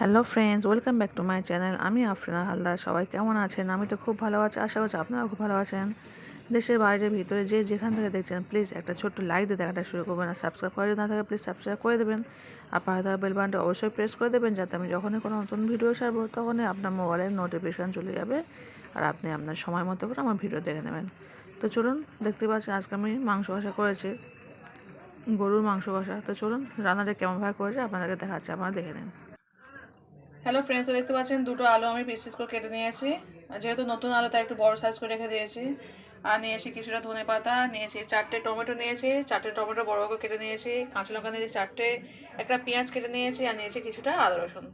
Hello friends welcome back to my channel আমি আফরিনা হালদার। সবাই কেমন আছেন? আমি তো খুব ভালো আছি। আশা করছি আপনারাও খুব ভালো আছেন। দেশের বাইরে ভিতরে যে যেখান থেকে দেখছেন প্লিজ একটা ছোট্ট লাইক দিয়ে দেখাটা শুরু করবেন আর সাবস্ক্রাইব করে না থাকে প্লিজ সাবস্ক্রাইব করে দেবেন। আর পাশে থাকা বেল বাটনটা অবশ্যই প্রেস করে দেবেন যাতে আমি যখনই কোনো নতুন ভিডিও ছাড়বো, তখনই আপনার মোবাইলে নোটিফিকেশান চলে যাবে আর আপনি আপনার সময় মতো করে আমার ভিডিও দেখে নেবেন। তো চলুন, দেখতে পাচ্ছেন আজকে আমি মাংস কষা করেছি। গরুর মাংস কষা। তো চলুন, রান্নাটা কেমনভাবে করেছে আপনাদেরকে দেখাচ্ছে। আপনারা দেখে নিন। হ্যালো ফ্রেন্ডস তো দেখতে পাচ্ছেন দুটো আলু আমি পিস পিস করে কেটে নিয়েছি। যেহেতু নতুন আলু, তাই একটু বড় সাইজ করে রেখে দিয়েছি। আর নিয়েছি কিছুটা ধনে পাতা, নিয়েছি চারটে টমেটো নিয়েছি, চারটে টমেটো বড় বড় করে কেটে নিয়েছি, কাঁচা লঙ্কা নিয়েছি চারটে, একটা পেঁয়াজ কেটে নিয়েছি, আর নিয়েছি কিছুটা আদা রসুন।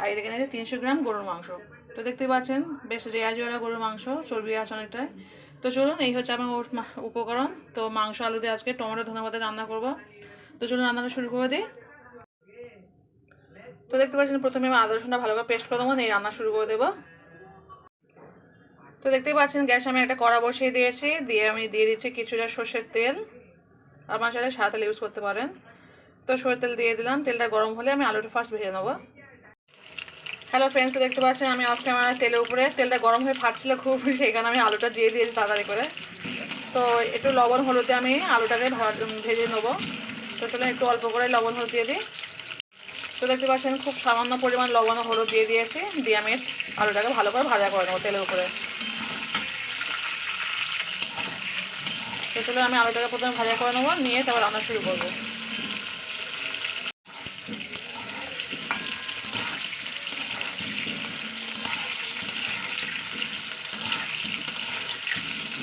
আর এদিকে নিয়েছি তিনশো গ্রাম গরুর মাংস। তো দেখতে পাচ্ছেন, বেশ রেয়াজওয়ালা গরুর মাংস, চর্বি আছে অনেকটাই তো চলুন, এই হচ্ছে আমার উপকরণ। তো মাংস, আলু দিয়ে আজকে টমেটো, ধনে পাতা রান্না করব। তো চলুন, রান্নাটা শুরু করে দিই। তো দেখতে পাচ্ছেন, প্রথমে আমি আদা রসুনটা ভালো করে পেস্ট করে দেবো এই রান্না শুরু করে দেবো। তো দেখতেই পাচ্ছেন, গ্যাস আমি একটা কড়া বসিয়ে দিয়েছি, দিয়ে আমি দিয়ে দিচ্ছি কিছুটা সর্ষের তেল। আপনার চাইলে সাদা তেল ইউজ করতে পারেন। তো সর্ষের তেল দিয়ে দিলাম, তেলটা গরম হলে আমি আলুটা ফার্স্ট ভেজে নেব। হ্যালো ফ্রেন্ডস দেখতে পাচ্ছেন, আমি অফ ক্যামেরা তেলের উপরে, তেলটা গরম হয়ে ফাটছিল খুব সেইখানে আমি আলুটা দিয়ে দিয়েছি তাড়াতাড়ি করে। তো একটু লবণ হলুদে আমি আলুটাকে ভেজে নেব। তো চলে একটু অল্প করে লবণ হলুদ দিয়ে দিই। তো দেখতে পাচ্ছেন, খুব সামান্য পরিমাণ লবণ হলুদ দিয়ে দিয়েছি। দিয়ে আমি আলুটাকে ভালো করে ভাজা করে নেব তেলের উপরে। তো আমি আলুটাকে প্রথমে ভাজা করে নেব, নিয়ে তারপর রান্না শুরু করব।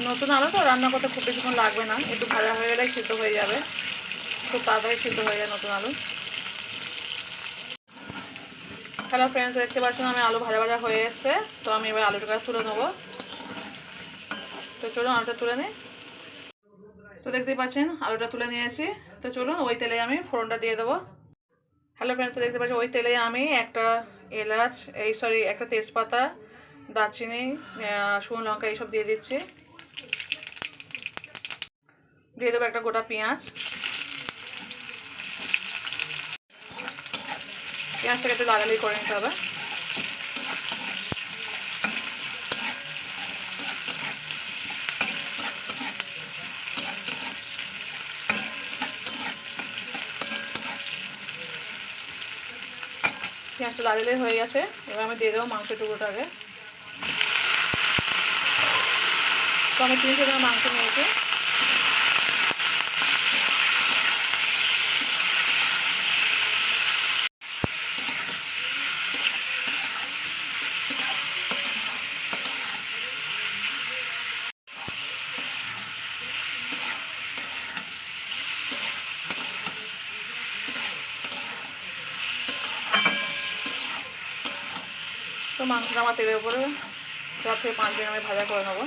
নতুন আলু তো রান্না করতে খুব বেশিক্ষণ লাগবে না, একটু ভাজা হয়ে গেলেই সিদ্ধ হয়ে যাবে। খুব তাড়াতাড়ি সিদ্ধ হয়ে যায় নতুন আলু। হ্যালো ফ্রেন্ডস দেখতে পাচ্ছেন, আমি আলু ভাজা ভাজা হয়ে এসছে। তো আমি এবার আলুটাকে তুলে নেব। তো চলুন, আলুটা তুলে নিই। তো দেখতেই পাচ্ছেন, আলুটা তুলে নিয়েছি। তো চলুন, ওই তেলে আমি ফোড়নটা দিয়ে দেবো। হ্যালো ফ্রেন্ডস তো দেখতে পাচ্ছি ওই তেলে আমি একটা এলাচ, এই সরি একটা তেজপাতা, দারচিনি শুকনো লঙ্কা, এইসব দিয়ে দিচ্ছি। দিয়ে দেবো একটা গোটা পেঁয়াজ। পেঁয়াজটাকে একটু লাগালি করে নিতে হবে। পেঁয়াজটা লাগালে হয়ে গেছে, এবার আমি দিয়ে দেবো মাংস টুকরোটাকে। তো আমি তিনশো গ্রাম মাংস নিয়েছি। তো মাংসটা আমার তেলের উপরে। চার থেকে পাঁচ মিনিট আমি ভাজা করে নেব।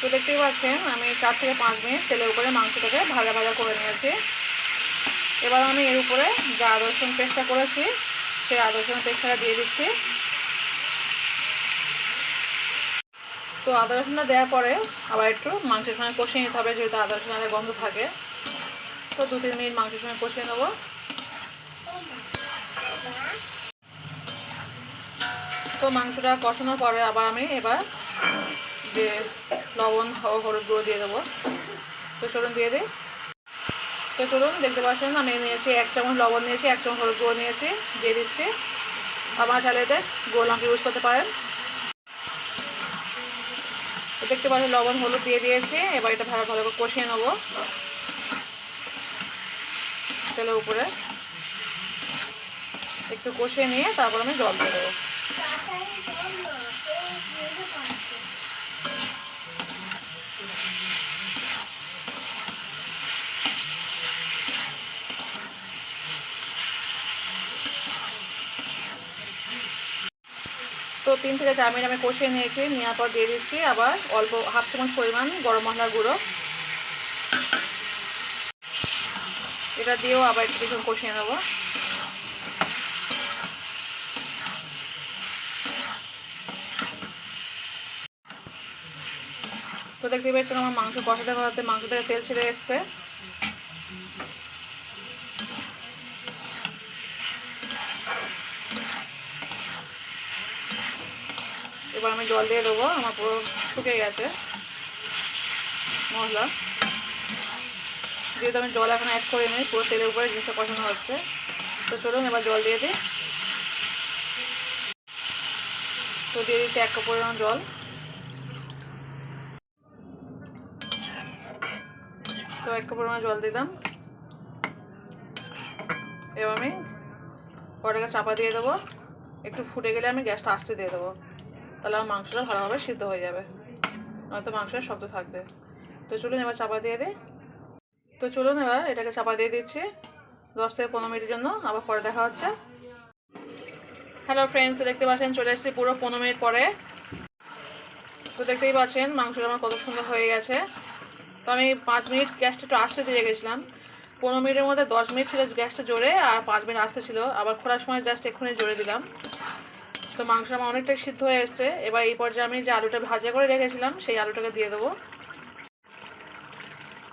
তো দেখতেই পাচ্ছেন, আমি চার থেকে পাঁচ মিনিট তেলের উপরে মাংসটাকে ভাজা ভাজা করে নিয়েছি। এবার আমি এর উপরে যে রসুন পেস্টটা করেছি, সেই রসুন পেস্টটা দিয়ে দিচ্ছি। তো আদা রসুনটা দেওয়ার পরে আবার একটু মাংসের সঙ্গে কষিয়ে নিতে হবে, যেহেতু আদা রসুনের গন্ধ থাকে। তো দু তিন মিনিট মাংসের সঙ্গে কষিয়ে নেব। তো মাংসটা কষানোর পরে আবার আমি এবার যে লবণ হলুদ গুঁড়ো দিয়ে দেবো। তো চলুন দিয়ে দিই। তো চলুন, দেখতে পাচ্ছেন আমি নিয়েছি এক চামচ লবণ নিয়েছি, এক চামচ হলুদ গুঁড়ো নিয়েছি, দিয়ে দিচ্ছি। আমার চালেতে গোল লঙ্কা ইউজ করতে পারেন। দেখতে পাচ্ছেন লবণ হলুদ দিয়ে দিয়েছি, এবার এটা ভালো ভালো করে কষিয়ে নেব। তেলের উপরে। একটু কষিয়ে নিয়ে তারপর আমি জল দিয়ে দেবো। তিন থেকে চার মিনিট আমি কষিয়ে নিয়েছি, নেওয়ার পর দিয়ে দিচ্ছি আবার অল্প হাফ চামচ পরিমাণ গরম মশলার গুঁড়ো। এটা দিয়েও আবার একটু কিছুক্ষণ কষিয়ে নেব। তো দেখতে পাচ্ছেন আমার মাংস কষাতে কষাতে মাংস থেকে তেল ছেড়ে এসছে। এবার আমি জল দিয়ে দেবো, আমার পুরো শুকে গেছে মশলা। যেহেতু আমি জল এখন অ্যাড করে নিই, পুরো তেলের উপরে জিনিসটা কষানো হচ্ছে। তো চলুন এবার জল দিয়ে দিই। তো দিয়ে দিচ্ছি এক কাপ পরিমাণ জল। তো এক কাপ পরিমাণ জল দিলাম। এবার আমি কড়াইটা চাপা দিয়ে দেবো। একটু ফুটে গেলে আমি গ্যাসটা আস্তে দিয়ে দেবো। তাহলে আমার মাংসটা ভালোভাবে সিদ্ধ হয়ে যাবে। নয়তো মাংসটা শক্ত থাকবে। তো চলুন এবার চাপা দিয়ে দিই। তো চলুন এবার এটাকে চাপা দিয়ে দিচ্ছি দশ থেকে পনেরো মিনিটের জন্য, আবার পরে দেখা হচ্ছে। হ্যালো ফ্রেন্ডস দেখতে পাচ্ছেন চলে এসেছি পুরো পনেরো মিনিট পরে। তো দেখতেই পাচ্ছেন মাংসটা আমার কত সুন্দর হয়ে গেছে। তো আমি পাঁচ মিনিট গ্যাসটা একটু আসতে দিয়ে গেছিলাম পনেরো মিনিটের মধ্যে দশ মিনিট ছিল গ্যাসটা জোরে আর পাঁচ মিনিট আসতে ছিল। আবার খোলার সময় জাস্ট এক্ষুনি জোরে দিলাম। তো মাংসটা আমার অনেকটাই সিদ্ধ হয়ে এসছে। এবার এই পর্যায়ে আমি যে আলুটা ভাজা করে রেখেছিলাম, সেই আলুটাকে দিয়ে দেবো।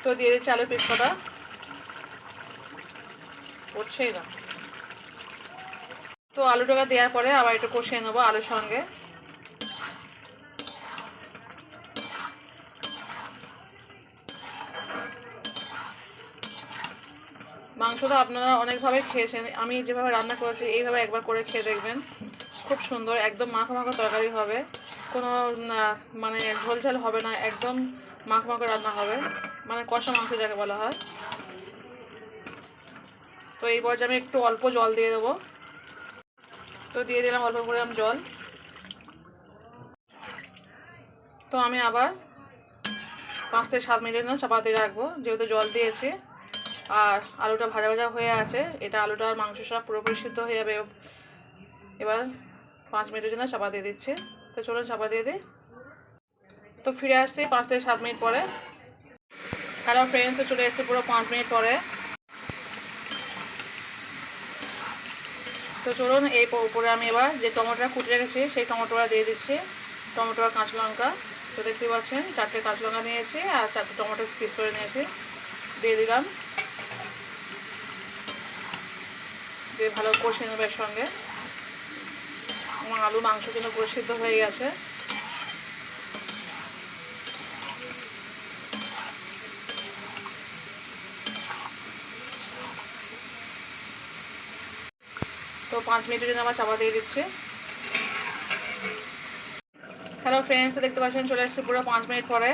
তো দিয়ে দিচ্ছি আলুর পিস কটা পড়ছেই না। তো আলুটাকে দেওয়ার পরে আবার একটু কষিয়ে নেব আলুর সঙ্গে। মাংসটা আপনারা অনেকভাবে খেয়েছেন। আমি যেভাবে রান্না করেছি, এইভাবে একবার করে খেয়ে দেখবেন। খুব সুন্দর, একদম মাখো মাখো তরকারি হবে। কোনো মানে ঝোল ঝাল হবে না, একদম মাখো মাখো রান্না হবে। মানে কষা মাংস যাকে বলা হয়। তো এই পর্যায়ে আমি একটু অল্প জল দিয়ে দেবো। তো দিয়ে দিলাম অল্প করে আমি জল। তো আমি আবার পাঁচ থেকে সাত মিনিটের জন্য চাপা দিয়ে রাখব, যেহেতু জল দিয়েছি। আর আলুটা ভাজা ভাজা হয়ে আছে, এটা আলুটা আর মাংস সব পুরোপুরি সিদ্ধ হয়ে যাবে। এবার পাঁচ মিনিটের জন্য চাপা দিয়ে দিচ্ছি। তো চলুন চাপা দিয়ে দিই। তো ফিরে আসছি পাঁচ থেকে সাত মিনিট পরে। হ্যালো ফ্রেন্ডস তো চলে এসেছি পুরো পাঁচ মিনিট পরে। তো চলুন এই উপরে আমি এবার যে টমেটোটা কুটে রেখেছি, সেই টমেটোটা দিয়ে দিচ্ছি। টমেটো আর কাঁচা লঙ্কা। তো দেখতে পাচ্ছেন, চারটে কাঁচা লঙ্কা নিয়েছি আর চারটে টমেটো পিস করে নিয়েছি। দিয়ে দিলাম। দিয়ে ভালো কষে নেবে সঙ্গে আমার আলু মাংস কিন্তু পুরো সিদ্ধ হয়ে গেছে। তো পাঁচ মিনিটের জন্য আবার চাপা দিয়ে দিচ্ছি। হ্যালো ফ্রেন্ডস দেখতে পাচ্ছেন চলে এসেছি পুরো পাঁচ মিনিট পরে।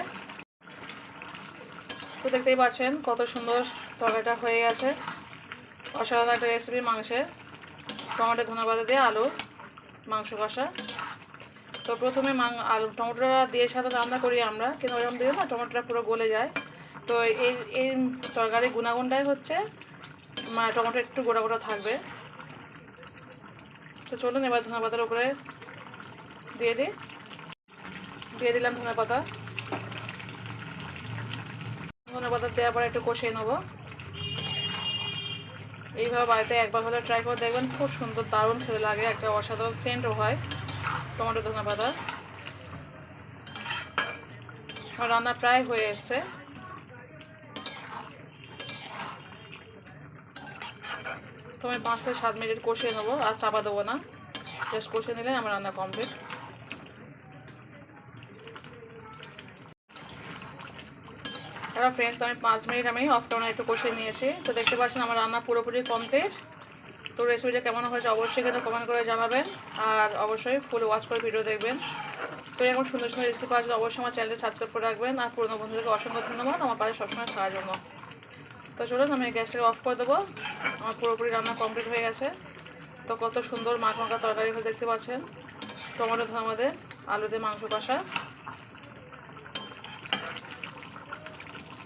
তো দেখতেই পাচ্ছেন কত সুন্দর তরকারিটা হয়ে গেছে। অসাধারণ একটা রেসিপি মাংসের। টমেটো ধনেপাতা দিয়ে আলু। মাংস কষা। তো প্রথমে মাং আলু টমেটোটা দিয়ে সাথে রান্না করি আমরা। কিন্তু ওরকম দিয়ে না, টমেটোটা পুরো গলে যায়। তো এই এই তরকারির গুণাগুণটাই হচ্ছে মানে টমেটো একটু গোটা গোটা থাকবে। তো চলুন, এবার ধনে পাতার উপরে দিয়ে দিই। দিয়ে দিলাম ধনে পাতা। ধনে পাতা দেওয়ার পরে একটু কষিয়ে নেব। এইভাবে বাড়িতে একবার হলে ট্রাই করে দেখবেন, খুব সুন্দর, দারুণ খেতে লাগে, একটা অসাধারণ সেন্টও হয়। টমেটো ধনে পাতা। আমার রান্না প্রায় হয়ে এসছে। তো আমি পাঁচ থেকে সাত মিনিট কষিয়ে নেব, আর চাপা দেবো না। জাস্ট কষিয়ে নিলে আমার রান্না কমপ্লিট হ্যালো ফ্রেন্ডস আমি পাঁচ মিনিট আমি অফ ক্যামেরা একটু কষিয়ে নিয়েছি তো দেখতে পাচ্ছেন আমার রান্না পুরোপুরি কমপ্লিট তো রেসিপিটা কেমন হয়েছে অবশ্যই কিন্তু কমেন্ট করে জানাবেন। আর অবশ্যই ফুল ওয়াচ করে ভিডিও দেখবেন। তো এরকম সুন্দর সুন্দর রেসিপি জন্য অবশ্যই আমার চ্যানেলটি সাবস্ক্রাইব করে রাখবেন। আর পুরোনো বন্ধুদেরকে অসংখ্য ধন্যবাদ। আমার পাশে সবসময় থাকার জন্য। তো চলুন, আমি গ্যাসটাকে অফ করে দেবো। আমার পুরোপুরি রান্না কমপ্লিট হয়ে গেছে। তো কত সুন্দর মাছ মাখা তরকারি দেখতে পাচ্ছেন। টমেটো ধমাদের আলু দিয়ে মাংস কষা।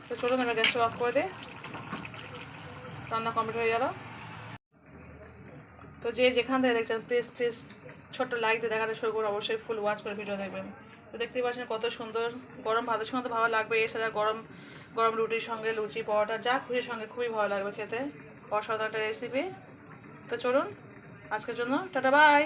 তো চলুন এবার গ্যাসটা অফ করে দিই। রান্না কমপ্লিট হয়ে গেল। তো যে যেখান থেকে দেখছেন প্লিজ প্লিজ ছোট্ট লাইক দিয়ে দেখাতে শুরু করে অবশ্যই ফুল ওয়াচ করে ভিডিও দেখবেন। তো দেখতেই পাচ্ছেন কত সুন্দর গরম ভাতের সঙ্গে তো ভালো লাগবে। এছাড়া গরম গরম রুটির সঙ্গে লুচি, পরোটা, যা খুশির সঙ্গে খুবই ভালো লাগবে খেতে। অসাধারণ একটা রেসিপি তো চলুন, আজকের জন্য টাটা বাই